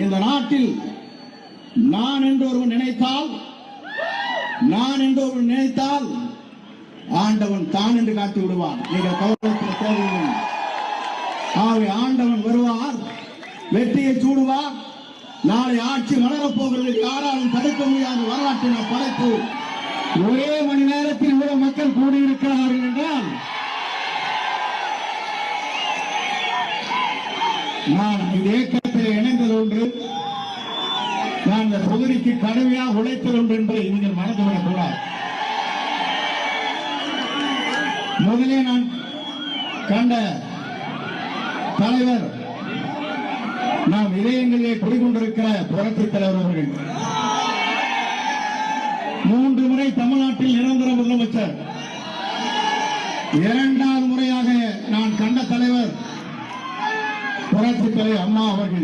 இந்த நாட்டில் நான் என்று ஒருவன் நினைத்தால் நான் என்று ஒருவன் நினைத்தால் ஆண்டவன் தான் என்று காட்டி விடுவான் நீங்கள் கௌரவத்தில் தேவையில்லை ஆகவே ஆண்டவன் வருவார் வெற்றியை சூடுவார். நாளை ஆட்சி வளரப்போகிறது யாராலும் தடுக்க முடியாத வரலாற்றை நான் படைத்து ஒரே மணி நேரத்தில் இவ்வளவு மக்கள் கூடியிருக்கிறார்கள் என்றால் நான் இதே நான் இந்த தொகுதிக்கு கடுமையாக உழைத்தது ஒன்று என்பதை நீங்கள் மறந்துவிடக் கூடாது. முதலே நான் கண்ட தலைவர் நாம் இதயங்களிலே குடிகொண்டிருக்கிற புரட்சி தலைவர் அவர்கள். மூன்று முறை தமிழ்நாட்டில் நிரந்தர முதலமைச்சர். இரண்டாவது முறையாக நான் கண்ட தலைவர் புரட்சி தலைவர் அம்மா அவர்கள்.